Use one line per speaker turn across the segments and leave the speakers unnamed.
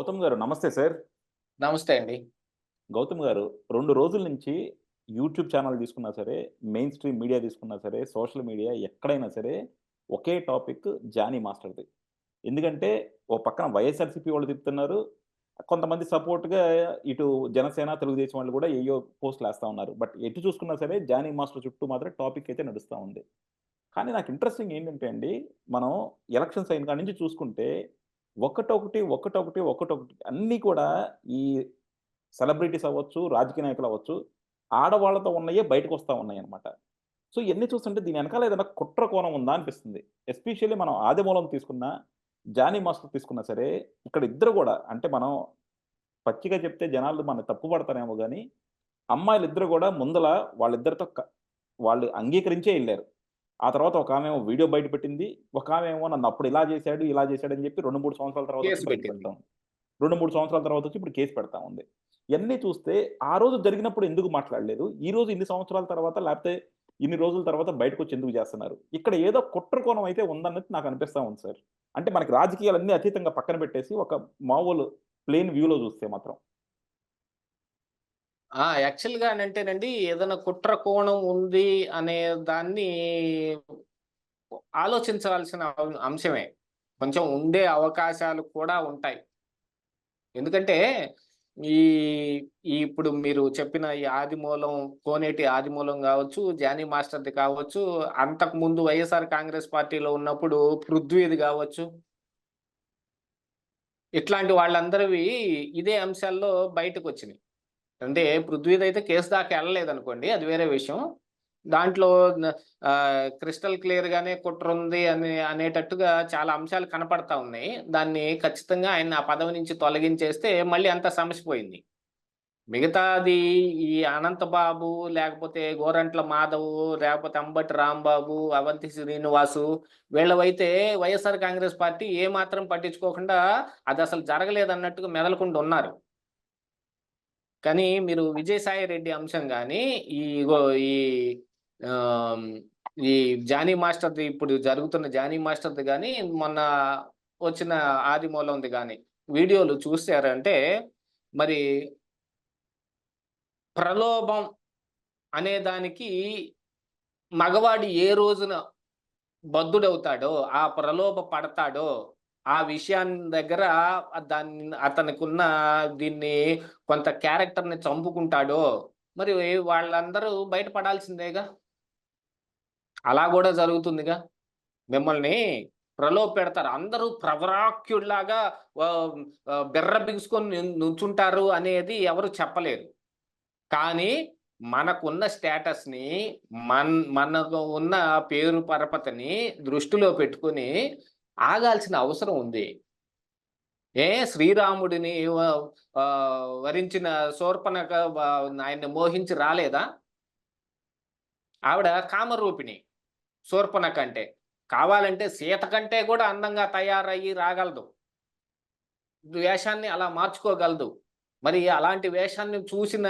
గౌతమ్ గారు నమస్తే సార్.
నమస్తే అండి.
గౌతమ్ గారు రెండు రోజుల నుంచి యూట్యూబ్ ఛానల్ తీసుకున్నా సరే మెయిన్ స్ట్రీమ్ మీడియా తీసుకున్నా సరే సోషల్ మీడియా ఎక్కడైనా సరే ఒకే టాపిక్ జానీ మాస్టర్ది. ఎందుకంటే ఓ పక్కన వైఎస్ఆర్సీపీ వాళ్ళు తిప్పుతున్నారు కొంతమంది సపోర్ట్గా ఇటు జనసేన తెలుగుదేశం వాళ్ళు కూడా ఏయో పోస్టులు వేస్తూ ఉన్నారు. బట్ ఎటు చూసుకున్నా సరే జానీ మాస్టర్ చుట్టూ మాత్రం టాపిక్ అయితే నడుస్తూ ఉంది. కానీ నాకు ఇంట్రెస్టింగ్ ఏంటంటే అండి మనం ఎలక్షన్స్ అయిన కాడి నుంచి చూసుకుంటే ఒకటొకటి ఒకటొకటి ఒకటొకటి అన్నీ కూడా ఈ సెలబ్రిటీస్ అవ్వచ్చు రాజకీయ నాయకులు అవ్వచ్చు ఆడవాళ్ళతో ఉన్నాయే బయటకు వస్తూ ఉన్నాయి అనమాట సో ఇవన్నీ చూస్తుంటే దీని వెనకాల ఏదైనా కుట్ర కోణం ఉందా అనిపిస్తుంది. ఎస్పెషల్లీ మనం ఆదిమూలం తీసుకున్నా జానీ మాస్టర్ తీసుకున్నా సరే ఇక్కడ ఇద్దరు కూడా అంటే మనం పచ్చిగా చెప్తే జనాలు మన తప్పు పడతారేమో కానీ అమ్మాయిలు ఇద్దరు కూడా ముందల వాళ్ళిద్దరితో వాళ్ళు అంగీకరించే వెళ్ళారు. ఆ తర్వాత ఒక ఆమె వీడియో బయట పెట్టింది. ఒక ఆమె ఏమో నన్ను అప్పుడు ఇలా చేశాడు ఇలా చేశాడు అని చెప్పి రెండు మూడు సంవత్సరాల తర్వాత రెండు మూడు సంవత్సరాల తర్వాత వచ్చి ఇప్పుడు కేసు పెడతా ఉంది. ఇవన్నీ చూస్తే ఆ రోజు జరిగినప్పుడు ఎందుకు మాట్లాడలేదు? ఈ రోజు ఇన్ని సంవత్సరాల తర్వాత లేకపోతే ఇన్ని రోజుల తర్వాత బయటకు వచ్చి ఎందుకు చేస్తున్నారు? ఇక్కడ ఏదో కుట్ర కోణం అయితే ఉందన్నది నాకు అనిపిస్తా ఉంది సార్. అంటే మనకి రాజకీయాలన్నీ అతీతంగా పక్కన పెట్టేసి ఒక మామూలు ప్లేన్ వ్యూలో చూస్తే మాత్రం.
ఆ! యాక్చువల్గా అంటేనండి ఏదైనా కుట్ర కోణం ఉంది అనే దాన్ని ఆలోచించవలసిన అం- అంశమే. కొంచెం ఉండే అవకాశాలు కూడా ఉంటాయి. ఎందుకంటే ఈ ఈ ఇప్పుడు మీరు చెప్పిన ఈ ఆదిమూలం కోనేటి ఆదిమూలం కావచ్చు జానీ మాస్టర్ది కావచ్చు అంతకు ముందు వైఎస్ఆర్ కాంగ్రెస్ పార్టీలో ఉన్నప్పుడు పృథ్వీది కావచ్చు. ఇట్లాంటి వాళ్ళందరివి ఇదే అంశాల్లో బయటకు వచ్చినాయి అంటే పృథ్వీది అయితే కేసు దాకా వెళ్ళలేదు అనుకోండి అది వేరే విషయం. దాంట్లో క్రిస్టల్ క్లియర్ గానే కుట్ర ఉంది అని అనేటట్టుగా చాలా అంశాలు కనపడతా ఉన్నాయి. దాన్ని ఖచ్చితంగా ఆయన ఆ పదవి నుంచి తొలగించేస్తే మళ్ళీ అంత సమస్య పోయింది. మిగతాది ఈ అనంతబాబు లేకపోతే గోరంట్ల మాధవ్ లేకపోతే అంబటి రాంబాబు అవంతి శ్రీనివాసు వీళ్ళవైతే వైఎస్ఆర్ కాంగ్రెస్ పార్టీ ఏ మాత్రం పట్టించుకోకుండా అది అసలు జరగలేదు అన్నట్టుగా మెదలకుండా ఉన్నారు కానీ మీరు విజయసాయి రెడ్డి అంశం కానీ ఈ ఈ ఈ జానీ మాస్టర్ది ఇప్పుడు జరుగుతున్న జానీ మాస్టర్ది కానీ మొన్న వచ్చిన ఆదిమూలంది కానీ వీడియోలు చూసారంటే మరి ప్రలోభం అనే దానికి మగవాడు ఏ రోజున బద్ధుడవుతాడో ఆ ప్రలోభ పడతాడో ఆ విషయాన్ని దగ్గర దాన్ని అతనికి ఉన్న దీన్ని కొంత క్యారెక్టర్ని చంపుకుంటాడో మరి వాళ్ళందరూ బయటపడాల్సిందేగా? అలా కూడా జరుగుతుందిగా. మిమ్మల్ని ప్రలోభ పెడతారు. అందరూ ప్రవరాక్యుడిలాగా ఆ, బెర్ర బిగుసుకొని నుంచుంటారు అనేది ఎవరు చెప్పలేరు. కానీ మనకున్న స్టేటస్ని మన్ మనకు ఉన్న పేరు పరపతిని దృష్టిలో పెట్టుకొని ఆగాల్సిన అవసరం ఉంది. ఏ శ్రీరాముడిని వరించిన శూర్పణక ఆయన్ని మోహించి రాలేదా? ఆవిడ కామరూపిణి శూర్పణక అంటే. కావాలంటే సీత కంటే కూడా అందంగా తయారయ్యి రాగలదు. వేషాన్ని అలా మార్చుకోగలదు. మరి అలాంటి వేషాన్ని చూసిన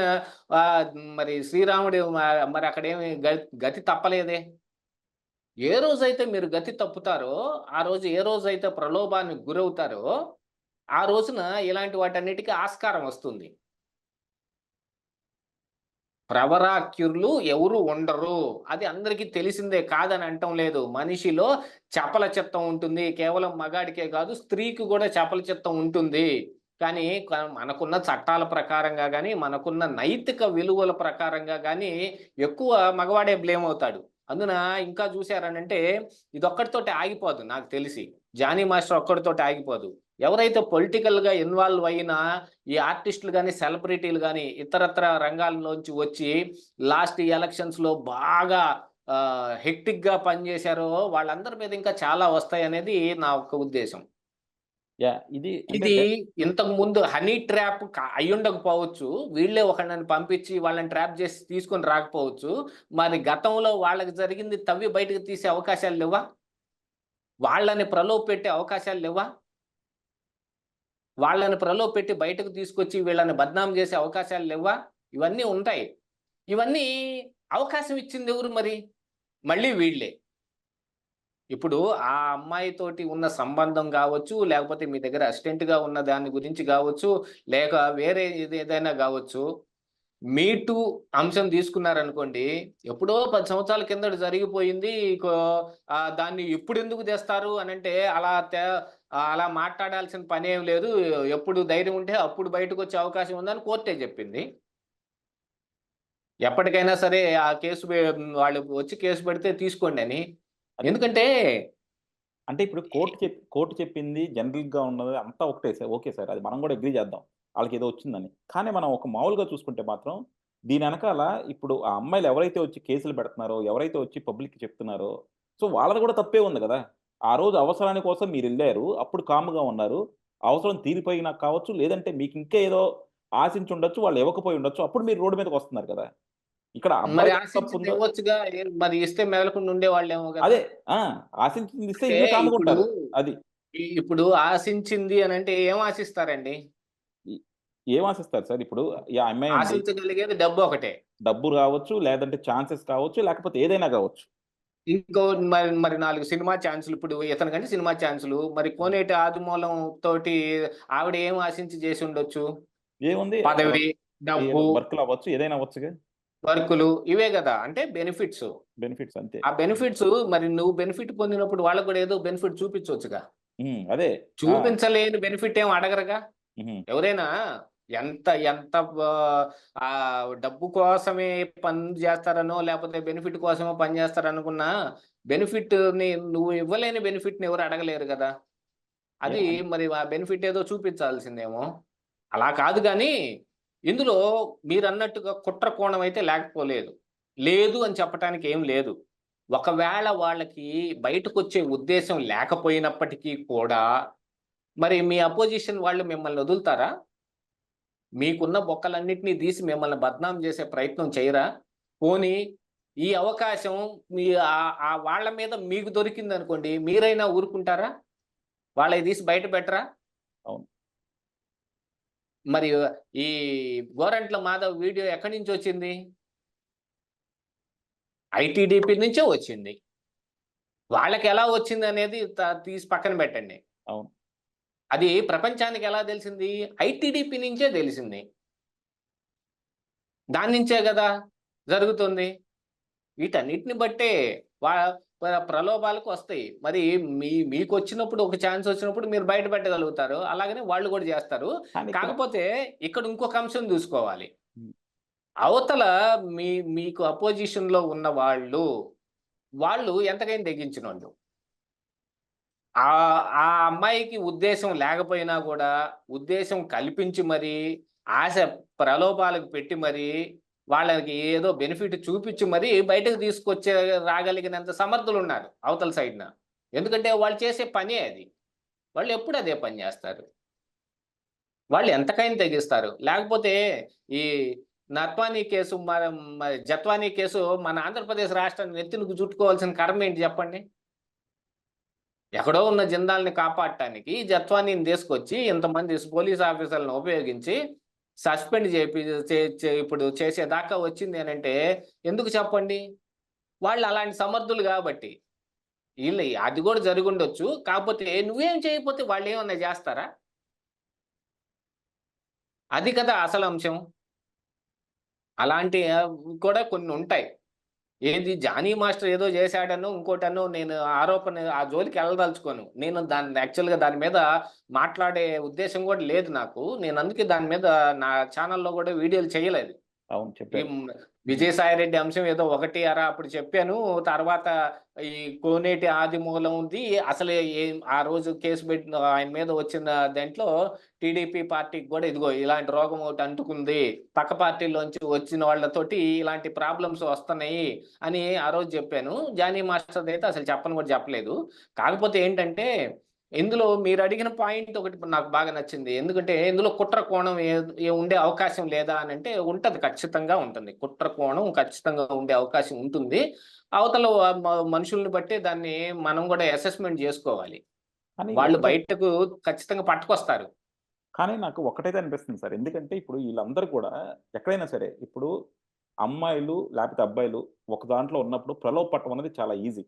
మరి శ్రీరాముడు మరి అక్కడేమి గతి తప్పలేదే? ఏ రోజైతే మీరు గతి తప్పుతారో ఆ రోజు ఏ రోజైతే ప్రలోభానికి గురవుతారో ఆ రోజున ఇలాంటి వాటన్నిటికీ ఆస్కారం వస్తుంది. ప్రవరాక్యులు ఎవరు ఉండరు. అది అందరికీ తెలిసిందే కాదని అంటం లేదు. మనిషిలో చపల చిత్తం ఉంటుంది. కేవలం మగాడికే కాదు స్త్రీకి కూడా చపల చిత్తం ఉంటుంది. కానీ మనకున్న చట్టాల ప్రకారంగా కానీ మనకున్న నైతిక విలువల ప్రకారంగా కానీ ఎక్కువ మగవాడే బ్లేమ్ అవుతాడు. అందున? ఇంకా చూశారనంటే ఇదొక్కటితోటి ఆగిపోదు నాకు తెలిసి. జానీ మాస్టర్ ఒక్కడితోటి ఆగిపోదు. ఎవరైతే పొలిటికల్గా ఇన్వాల్వ్ అయినా ఈ ఆర్టిస్టులు కానీ సెలబ్రిటీలు కానీ ఇతరత్ర రంగాల్లోంచి వచ్చి లాస్ట్ ఎలక్షన్స్లో బాగా హెక్టిక్గా పనిచేశారో వాళ్ళందరి మీద ఇంకా చాలా వస్తాయి అనేది నా ఒక్క ఉద్దేశం.
ఇది
ఇది ఇంతకు ముందు హనీ ట్రాప్ అయ్యుండకపోవచ్చు. వీళ్ళే ఒకళ్ళని పంపించి వాళ్ళని ట్రాప్ చేసి తీసుకొని రాకపోవచ్చు. మరి గతంలో వాళ్ళకి జరిగింది తవ్వి బయటకు తీసే అవకాశాలు లేవా? వాళ్ళని ప్రలోభ పెట్టే అవకాశాలు లేవా? వాళ్ళని ప్రలోభ పెట్టి బయటకు తీసుకొచ్చి వీళ్ళని బద్నాం చేసే అవకాశాలు లేవా? ఇవన్నీ ఉంటాయి. ఇవన్నీ అవకాశం ఇచ్చింది ఎవరు మరి? మళ్ళీ వీళ్ళే. ఇప్పుడు ఆ అమ్మాయితోటి ఉన్న సంబంధం కావచ్చు లేకపోతే మీ దగ్గర అసిస్టెంట్గా ఉన్న దాని గురించి కావచ్చు లేక వేరే ఇది ఏదైనా కావచ్చు మీ టూ అంశం తీసుకున్నారనుకోండి ఎప్పుడో పది సంవత్సరాల కిందట జరిగిపోయింది దాన్ని ఇప్పుడు ఎందుకు తెస్తారు అని అంటే అలా అలా మాట్లాడాల్సిన పని ఏం లేదు ఎప్పుడు ధైర్యం ఉంటే అప్పుడు బయటకు వచ్చే అవకాశం ఉందని కోర్టే చెప్పింది. ఎప్పటికైనా సరే ఆ కేసు వాళ్ళు వచ్చి కేసు పెడితే తీసుకోండి అని. ఎందుకంటే
అంటే ఇప్పుడు కోర్టు చెప్ కోర్టు చెప్పింది జనరల్గా ఉన్నది అంతా ఒకటే సార్ ఓకే సార్ అది మనం కూడా అగ్రీ చేద్దాం. వాళ్ళకి ఏదో వచ్చిందని. కానీ మనం ఒక మామూలుగా చూసుకుంటే మాత్రం దీని వెనకాల ఇప్పుడు ఆ అమ్మాయిలు ఎవరైతే వచ్చి కేసులు పెడుతున్నారో ఎవరైతే వచ్చి పబ్లిక్ చెప్తున్నారో సో వాళ్ళది కూడా తప్పే ఉంది కదా. ఆ రోజు అవసరాని కోసం మీరు వెళ్ళారు అప్పుడు కాముగా ఉన్నారు. అవసరం తీరిపోయినా కావచ్చు లేదంటే మీకు ఇంకా ఏదో ఆశించి ఉండొచ్చు వాళ్ళు ఇవ్వకపోయి ఉండొచ్చు అప్పుడు మీరు రోడ్డు మీదకి వస్తున్నారు కదా. ఇక్కడ
మరి ఇవ్వచ్చుగా మరి ఇస్తే మెదలకుండా ఉండేవాళ్ళేమో కదా.
అదే ఆశించింది ఇస్తే ఇల్లు ఉంటారు అది.
ఇప్పుడు ఆశించింది అని అంటే ఏం ఆశిస్తారండి?
ఏం ఆశిస్తారు సార్? ఇప్పుడు ఈ అమ్మాయి
ఆశించగలిగేది డబ్బు ఒకటే.
డబ్బు రావచ్చు లేదంటే ఛాన్సెస్ కావచ్చు లేకపోతే ఏదైనా కావచ్చు.
ఇంకో మరి మరి నాలుగు సినిమా ఛాన్సులు ఇప్పుడు ఇతనికంటే సినిమా ఛాన్సులు మరి కోనేటి ఆదిమూలం తోటి ఆవిడ ఏం ఆశించి చేసి ఉండొచ్చు?
ఏముంది?
పదవి డబ్బు.
వర్క్లు అవ్వచ్చు ఏదైనా అవ్వచ్చుగా.
వర్కులు ఇవే కదా అంటే బెనిఫిట్స్.
బెనిఫిట్స్ అంతే.
ఆ బెనిఫిట్స్ మరి నువ్వు బెనిఫిట్ పొందినప్పుడు వాళ్ళకు కూడా ఏదో బెనిఫిట్ చూపించవచ్చుగా
అదే.
చూపించలేని బెనిఫిట్ ఏం అడగరుగా? ఎవరైనా ఎంత ఎంత ఆ డబ్బు కోసమే పని చేస్తారనో లేకపోతే బెనిఫిట్ కోసమో పని చేస్తారనుకున్నా బెనిఫిట్ని నువ్వు ఇవ్వలేని బెనిఫిట్ని ఎవరు అడగలేరు కదా. అది మరి ఆ బెనిఫిట్ ఏదో చూపించాల్సిందేమో. అలా కాదు కానీ ఇందులో మీరు అన్నట్టుగా కుట్ర కోణం అయితే లేకపోలేదు. లేదు అని చెప్పడానికి ఏం లేదు. ఒకవేళ వాళ్ళకి బయటకు వచ్చే ఉద్దేశం లేకపోయినప్పటికీ కూడా మరి మీ అపోజిషన్ వాళ్ళు మిమ్మల్ని వదులుతారా? మీకున్న బొక్కలన్నింటినీ తీసి మిమ్మల్ని బద్నాం చేసే ప్రయత్నం చేయరా? పోనీ ఈ అవకాశం మీ ఆ- వాళ్ళ మీద మీకు దొరికింది అనుకోండి మీరైనా ఊరుకుంటారా? వాళ్ళకి తీసి బయట పెట్టరా? మరి ఈ గోరంట్ల మాధవ్ వీడియో ఎక్కడి నుంచి వచ్చింది? ఐటీడీపీ నుంచే వచ్చింది. వాళ్ళకి ఎలా వచ్చింది అనేది తీసి పక్కన పెట్టండి.
అవును.
అది ప్రపంచానికి ఎలా తెలిసింది? ఐటీడీపీ నుంచే తెలిసింది. దాని నుంచే కదా జరుగుతుంది. వీటన్నిటిని బట్టే వా ప్రలోభాలకు వస్తాయి. మరి మీ మీకు వచ్చినప్పుడు ఒక ఛాన్స్ వచ్చినప్పుడు మీరు బయట పెట్టగలుగుతారు. అలాగనే వాళ్ళు కూడా చేస్తారు. కాకపోతే ఇక్కడ ఇంకొక అంశం చూసుకోవాలి. అవతల మీ మీకు అపోజిషన్లో ఉన్న వాళ్ళు వాళ్ళు ఎంతకైనా తెగించిన వాళ్ళు ఆ ఆ అమ్మాయికి ఉద్దేశం లేకపోయినా కూడా ఉద్దేశం కల్పించి మరి ఆశ ప్రలోభాలకు పెట్టి మరి వాళ్ళకి ఏదో బెనిఫిట్ చూపించి మరి బయటకు తీసుకొచ్చే రాగలిగినంత సమర్థులు ఉన్నారు అవతల సైడ్న. ఎందుకంటే వాళ్ళు చేసే పనే అది. వాళ్ళు ఎప్పుడు అదే పని చేస్తారు? వాళ్ళు ఎంతకైనా తెగిస్తారు. లేకపోతే ఈ నత్వానీ కేసు మన జత్వానీ కేసు మన ఆంధ్రప్రదేశ్ రాష్ట్రాన్ని నెత్తినకు చుట్టుకోవాల్సిన కర్మ ఏంటి చెప్పండి? ఎక్కడో ఉన్న జిందాల్ని కాపాడటానికి జత్వానీని తీసుకొచ్చి ఇంతమంది పోలీస్ ఆఫీసర్లను ఉపయోగించి సస్పెండ్ చేపి చే- ఇప్పుడు చేసేదాకా వచ్చింది అని అంటే ఎందుకు చెప్పండి? వాళ్ళు అలాంటి సమర్థులు కాబట్టి. వీళ్ళు అది కూడా జరుగుండొచ్చు. కాకపోతే నువ్వేం చేయకపోతే వాళ్ళు ఏమన్నా చేస్తారా? అది కదా అసలు అంశం. అలాంటి కూడా కొన్ని ఉంటాయి. ఏది జానీ మాస్టర్ ఏదో చేశాడనో ఇంకోటనో నేను ఆరోపణ ఆ జోలికి వెళ్ళదలుచుకోను. నేను దాన్ని యాక్చువల్గా దాని మీద మాట్లాడే ఉద్దేశం కూడా లేదు నాకు. నేను అందుకే దాని మీద నా ఛానల్లో కూడా వీడియోలు చేయలేదు.
అవును విజయసాయిరెడ్డి
విజయసాయి రెడ్డి అంశం ఏదో ఒకటి అరా అప్పుడు చెప్పాను. తర్వాత ఈ కోనేటి ఆదిమూలం ఉంది. అసలు ఏం ఆ రోజు కేసు పెట్టిన ఆయన మీద వచ్చిన దాంట్లో టీడీపీ పార్టీకి కూడా ఇదిగో ఇలాంటి రోగం ఒకటి అంటుకుంది. పక్క పార్టీలోంచి వచ్చిన వాళ్ళతోటి ఇలాంటి ప్రాబ్లమ్స్ వస్తున్నాయి అని ఆ రోజు చెప్పాను. జానీ మాస్టర్ అయితే అసలు చెప్పని కూడా చెప్పలేదు. కాకపోతే ఏంటంటే ఇందులో మీరు అడిగిన పాయింట్ ఒకటి నాకు బాగా నచ్చింది. ఎందుకంటే ఇందులో కుట్ర కోణం ఏ- ఉండే అవకాశం లేదా అని అంటే ఉంటది ఖచ్చితంగా ఉంటుంది. కుట్ర కోణం ఖచ్చితంగా ఉండే అవకాశం ఉంటుంది. అవతల మనుషుల్ని బట్టి దాన్ని మనం కూడా అసెస్మెంట్ చేసుకోవాలి. వాళ్ళు బయటకు ఖచ్చితంగా పట్టుకొస్తారు.
కానీ నాకు ఒకటైతే అనిపిస్తుంది సార్. ఎందుకంటే ఇప్పుడు వీళ్ళందరూ కూడా ఎక్కడైనా సరే ఇప్పుడు అమ్మాయిలు లేకపోతే అబ్బాయిలు ఒక దాంట్లో ఉన్నప్పుడు ప్రలోభ పట్టడం అనేది చాలా ఈజీ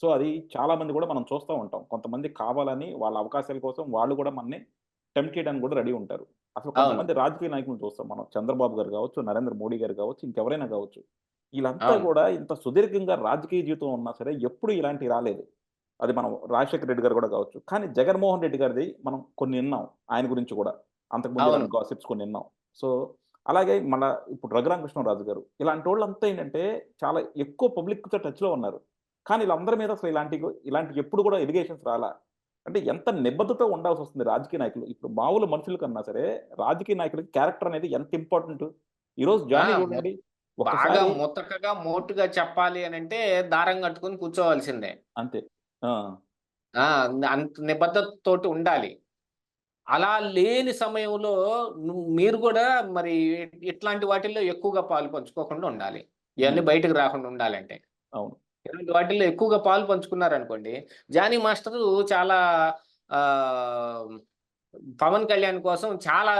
సో అది చాలా మంది కూడా మనం చూస్తూ ఉంటాం. కొంతమంది కావాలని వాళ్ళ అవకాశాల కోసం వాళ్ళు కూడా మనని టెంప్ట్ చేయడానికి కూడా రెడీ ఉంటారు. అసలు. కొంతమంది రాజకీయ నాయకులను చూస్తాం మనం. చంద్రబాబు గారు కావచ్చు నరేంద్ర మోడీ గారు కావచ్చు ఇంకెవరైనా కావచ్చు. వీళ్ళంతా. కూడా ఇంత సుదీర్ఘంగా రాజకీయ జీవితం ఉన్నా సరే ఎప్పుడు ఇలాంటివి రాలేదు. అది మనం రాజశేఖర రెడ్డి గారు కూడా కావచ్చు. కానీ జగన్మోహన్ రెడ్డి గారిది మనం కొన్ని విన్నాం. ఆయన గురించి కూడా. అంతకుముందు. గాసిప్స్ కొన్ని విన్నాం. సో అలాగే మన ఇప్పుడు రఘురామకృష్ణరాజు గారు. ఇలాంటి వాళ్ళంతా ఏంటంటే చాలా ఎక్కువ పబ్లిక్తో టచ్లో ఉన్నారు. కానీ వీళ్ళందరి మీద అసలు ఇలాంటి ఇలాంటి ఎప్పుడు కూడా ఎలిగేషన్స్ రాలా. అంటే ఎంత నిబద్ధత ఉండాల్సి వస్తుంది రాజకీయ నాయకులు? ఇప్పుడు మామూలు మనుషుల కన్నా సరే రాజకీయ నాయకులకి క్యారెక్టర్ అనేది ఎంత ఇంపార్టెంట్? ఈ రోజు
ఆ,
చూడండి
బాగా ముతకగా మోటుగా చెప్పాలి అని అంటే దారం కట్టుకుని కూర్చోవలసిందే.
అంతే.
అంత నిబద్ధతతోటి ఉండాలి. అలా లేని సమయంలో మీరు కూడా మరి ఇట్లాంటి వాటిల్లో ఎక్కువగా పాలు పంచుకోకుండా ఉండాలి. ఇవన్నీ బయటకు రాకుండా ఉండాలంటే.
అవును.
ఇలాంటి వాటిల్లో ఎక్కువగా పాలు పంచుకున్నారనుకోండి జానీ మాస్టరు చాలా ఆ పవన్ కళ్యాణ్ కోసం చాలా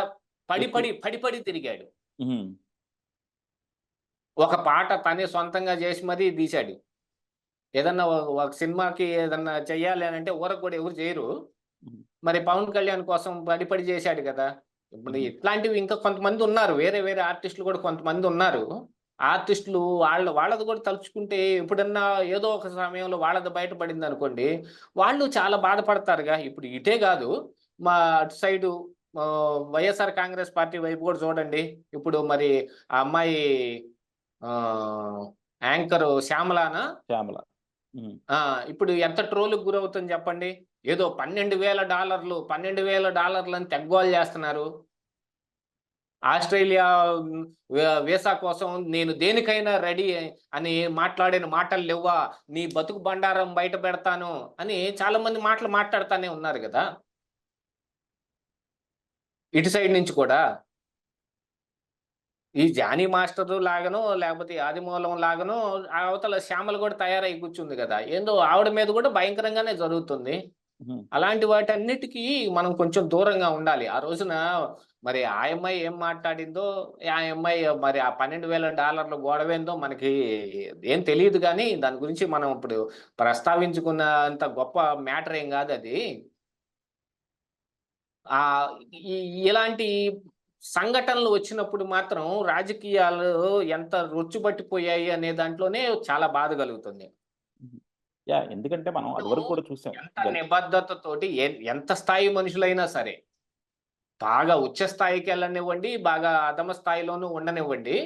పడి పడి పడి పడి తిరిగాడు. ఒక పాట తనే సొంతంగా చేసి మరీ తీశాడు. ఏదన్నా ఒక సినిమాకి ఏదన్నా చెయ్యాలి అని అంటే ఊరకు కూడా ఎవరు చేయరు. మరి పవన్ కళ్యాణ్ కోసం పడి పడి చేశాడు కదా. ఇప్పుడు ఇట్లాంటివి ఇంకా కొంతమంది ఉన్నారు. వేరే వేరే ఆర్టిస్టులు కూడా కొంతమంది ఉన్నారు. ఆర్టిస్టులు వాళ్ళ వాళ్ళది కూడా తలుచుకుంటే ఎప్పుడన్నా ఏదో ఒక సమయంలో వాళ్ళది బయటపడింది అనుకోండి వాళ్ళు చాలా బాధపడతారుగా. ఇప్పుడు ఇటే కాదు మా అటు సైడు వైఎస్ఆర్ కాంగ్రెస్ పార్టీ వైపు కూడా చూడండి. ఇప్పుడు మరి ఆ అమ్మాయి యాంకర్ శ్యామలానా?
శ్యామల.
ఇప్పుడు ఎంత ట్రోల్కి గురవుతుంది చెప్పండి. ఏదో పన్నెండు వేల డాలర్లు పన్నెండు వేల డాలర్లు అని తెగ్గోలు చేస్తున్నారు. ఆస్ట్రేలియా వీసా కోసం నేను దేనికైనా రెడీ అని మాట్లాడిన మాటలు లేవా నీ బతుకు బండారం బయట పెడతాను అని చాలా మంది మాటలు మాట్లాడుతానే ఉన్నారు కదా? ఇటు సైడ్ నుంచి కూడా? ఈ జానీ మాస్టర్ లాగను లేకపోతే ఆదిమూలం లాగను అవతల శ్యామలు కూడా తయారై కూర్చుంది కదా? ఏందో ఆవిడ మీద కూడా భయంకరంగానే జరుగుతుంది. అలాంటి వాటన్నిటికీ మనం కొంచెం దూరంగా ఉండాలి. ఆ రోజున మరి ఆ అమ్మాయి ఏం మాట్లాడిందో ఆ అమ్మాయి మరి ఆ పన్నెండు వేల డాలర్ల గొడవేందో మనకి ఏం తెలియదు కానీ దాని గురించి మనం ఇప్పుడు ప్రస్తావించుకున్నంత గొప్ప మ్యాటర్ ఏం కాదు అది. ఆ ఈ- ఇలాంటి సంఘటనలు వచ్చినప్పుడు మాత్రం రాజకీయాలు ఎంత రొచ్చుబట్టిపోయాయి అనే దాంట్లోనే చాలా బాధ కలుగుతుంది.
యా ఎందుకంటే మనం అది వరకు కూడా చూసాం.
నిబద్ధతతోటి ఎంత స్థాయి మనుషులైనా సరే బాగా ఉచ్చ స్థాయికి వెళ్ళనివ్వండి బాగా అధమ స్థాయిలోనూ ఉండనివ్వండి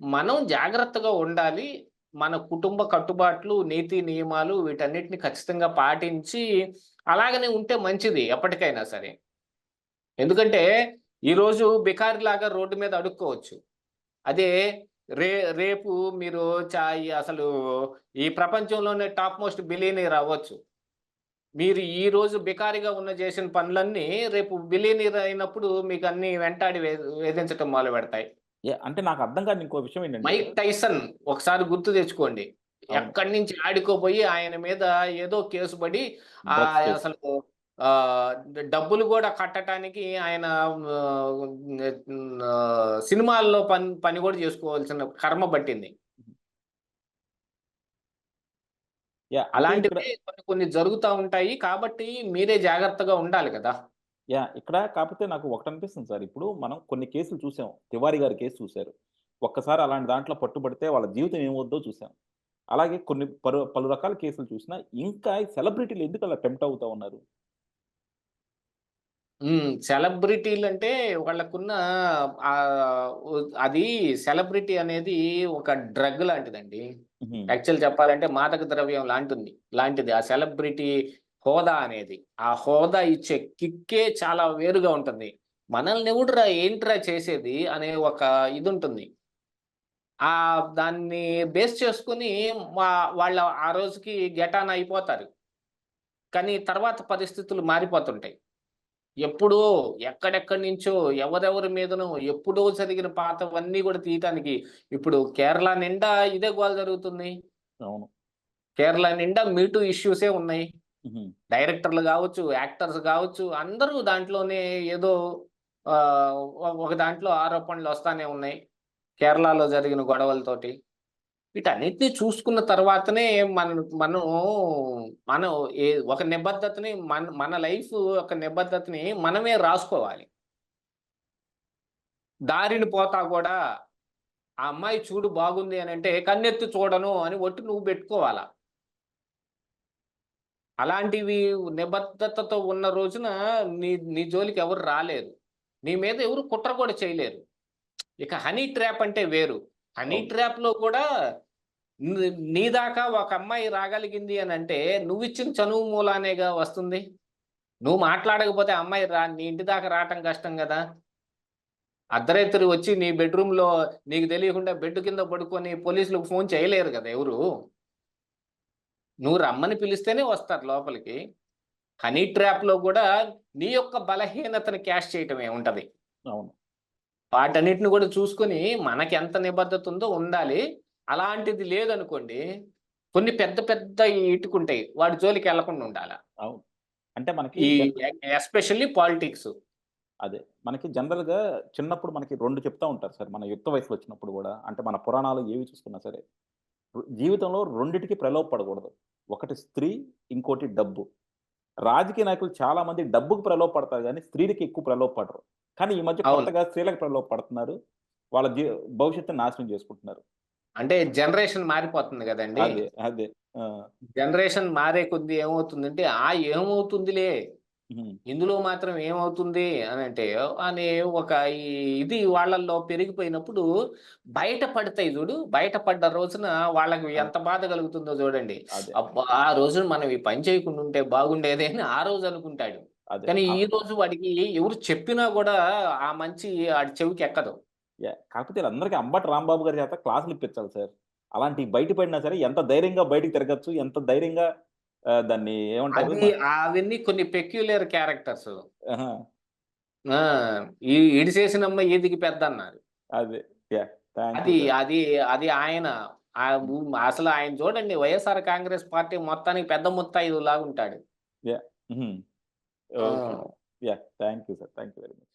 మనం జాగ్రత్తగా ఉండాలి మన కుటుంబ కట్టుబాట్లు నీతి నియమాలు వీటన్నిటిని ఖచ్చితంగా పాటించి అలాగనే ఉంటే మంచిది ఎప్పటికైనా సరే. ఎందుకంటే ఈరోజు బికారిలాగా రోడ్డు మీద అడుక్కోవచ్చు. అదే రే రేపు మీరు చా ఈ అసలు ఈ ప్రపంచంలోనే టాప్ మోస్ట్ బిలియనీర్ అవ్వచ్చు. మీరు ఈ రోజు బికారిగా ఉన్న చేసిన పనులన్నీ రేపు బిలియనీర్ అయినప్పుడు మీకు అన్ని వెంటాడి వేధించటం మొదలు పెడతాయి.
అంటే నాకు అర్థం కాని ఇంకో విషయం ఏంటంటే
మైక్ టైసన్ ఒకసారి గుర్తు తెచ్చుకోండి. ఎక్కడి నుంచి ఆడుకోపోయి ఆయన మీద ఏదో కేసు పడి అసలు డబ్బులు కూడా కట్టడానికి ఆయన సినిమాల్లో పని పని కూడా చేసుకోవాల్సిన కర్మ పట్టింది. అలాంటివి కొన్ని కొన్ని జరుగుతూ ఉంటాయి కాబట్టి మీరే జాగ్రత్తగా ఉండాలి కదా.
యా ఇక్కడ కాకపోతే నాకు ఒకటి అనిపిస్తుంది సార్. ఇప్పుడు మనం కొన్ని కేసులు చూసాం. తివారీ గారి కేసు చూశారు. ఒక్కసారి అలాంటి దాంట్లో పట్టుబడితే వాళ్ళ జీవితం ఏమవుద్దో చూసాం. అలాగే కొన్ని పలు పలు రకాల కేసులు చూసినా ఇంకా సెలబ్రిటీలు ఎందుకు అలా టెంప్ట్ అవుతా ఉన్నారు?
సెలబ్రిటీలు అంటే వాళ్ళకున్న ఉ- అది సెలబ్రిటీ అనేది ఒక డ్రగ్ లాంటిదండి. యాక్చువల్ చెప్పాలంటే మాదక ద్రవ్యం లాంటిది. లాంటిది. ఆ సెలబ్రిటీ హోదా అనేది. ఆ హోదా ఇచ్చే కిక్కే చాలా వేరుగా ఉంటుంది. మనల్ని ఎవడురా ఏంట్రా చేసేది అనే ఒక ఇది ఉంటుంది ఆ దాన్ని బేస్ చేసుకుని మా వాళ్ళ ఆ రోజుకి గెటాన్ అయిపోతారు. కానీ తర్వాత పరిస్థితులు మారిపోతుంటాయి. ఎప్పుడో ఎక్కడెక్కడి నుంచో ఎవరెవరి మీదనో ఎప్పుడో జరిగిన పాతవన్నీ కూడా తీయటానికి ఇప్పుడు కేరళ నిండా ఇదే గోల జరుగుతుంది
అవును.
కేరళ నిండా మీటూ ఇష్యూసే ఉన్నాయి. డైరెక్టర్లు కావచ్చు యాక్టర్స్ కావచ్చు అందరూ దాంట్లోనే ఏదో ఒక దాంట్లో ఆరోపణలు వస్తానే ఉన్నాయి. కేరళలో జరిగిన గొడవలతోటి. వీటన్నిటిని చూసుకున్న తర్వాతనే మనం మనం మనం ఏ ఒక నిబద్ధతని మన మన లైఫ్ ఒక నిబద్ధతని మనమే రాసుకోవాలి. దారిని పోతా కూడా ఆ అమ్మాయి చూడు బాగుంది అని అంటే కన్నెత్తి చూడను అని ఒట్టు నువ్వు పెట్టుకోవాలా? అలాంటివి నిబద్ధతతో ఉన్న రోజున నీ నీ జోలికి ఎవరు రాలేరు నీ మీద ఎవరు కుట్ర కూడా చేయలేరు. ఇక హనీ ట్రాప్ అంటే వేరు. హనీ. ట్రాప్లో కూడా నీ- దాకా ఒక అమ్మాయి రాగలిగింది అని అంటే నువ్వు ఇచ్చిన చనువు మూలానేగా వస్తుంది. నువ్వు మాట్లాడకపోతే అమ్మాయి రా నీ ఇంటి దాకా రావటం కష్టం కదా. అర్ధరాత్రి వచ్చి నీ బెడ్రూమ్లో నీకు తెలియకుండా బెడ్ కింద పడుకొని పోలీసులకు ఫోన్ చేయలేరు కదా ఎవరు? నువ్వు రమ్మని పిలిస్తేనే వస్తారు లోపలికి. హనీ ట్రాప్లో కూడా నీ యొక్క బలహీనతను క్యాష్ చేయటమే ఉంటది.
అవును.
వాటన్నిటిని కూడా చూసుకొని మనకి ఎంత నిబద్ధత ఉందో ఉండాలి. అలాంటిది లేదనుకోండి కొన్ని పెద్ద పెద్ద ఇటుకుంటాయి. వాడి జోలికి వెళ్ళకుండా ఉండాలి?
అవును. అంటే మనకి
ఎస్పెషల్లీ పాలిటిక్స్.
అదే. మనకి జనరల్గా చిన్నప్పుడు మనకి రెండు చెప్తా ఉంటారు సార్. మన యుక్త వయసులో వచ్చినప్పుడు కూడా. అంటే మన పురాణాలు ఏవి చూసుకున్నా సరే. జీవితంలో రెండిటికి ప్రలోభపడకూడదు ఒకటి స్త్రీ ఇంకోటి డబ్బు. రాజకీయ నాయకులు చాలా మంది డబ్బుకు ప్రలోభపడతారు కానీ స్త్రీలకి ఎక్కువ ప్రలోభపడరు కానీ ఈ మధ్య. కొత్తగా స్త్రీలకు ప్రలోభపడుతున్నారు వాళ్ళ జీ భవిష్యత్తుని నాశనం చేసుకుంటున్నారు.
అంటే జనరేషన్ మారిపోతుంది కదండి.
అదే అదే. ఆ,
జనరేషన్ మారే కొద్దీ ఏమవుతుందంటే ఆ ఏమవుతుందిలే. ఇందులో మాత్రం ఏమవుతుంది అని అంటే అనే ఒక ఈ ఇది వాళ్ళల్లో పెరిగిపోయినప్పుడు బయట పడతాయి చూడు. బయట పడ్డ రోజున వాళ్ళకి ఎంత బాధ కలుగుతుందో చూడండి.
అదే.
అబ్బా ఆ రోజున మనం ఈ పని చేయకుండా ఉంటే బాగుండేది అని ఆ రోజు అనుకుంటాడు.
అదే.
కానీ
ఆ,
ఈ రోజు వాడికి ఎవరు చెప్పినా కూడా ఆ మంచి ఆడి చెవికి ఎక్కదు.
కాకపోతే వీళ్ళందరికీ అంబటి రాంబాబు గారి చేత క్లాసులు ఇప్పించాలి సార్. అలాంటి బయట పడినా సరే ఎంత ధైర్యంగా బయటికి తిరగచ్చు ఎంత ధైర్యంగా దాన్ని ఏమంటారు?
అవన్నీ కొన్ని పెక్యులర్ క్యారెక్టర్స్
ఆహా,
ఆ ఈ ఇడిసేసినమ్మ ఈదికి పెద్ద అన్నారు.
అదే
అది అది అది ఆయన అసలు ఆయన చూడండి వైఎస్ఆర్ కాంగ్రెస్ పార్టీ మొత్తానికి పెద్ద ముత్తాయిదు లాగా ఉంటాడు
thank you sir thank you very much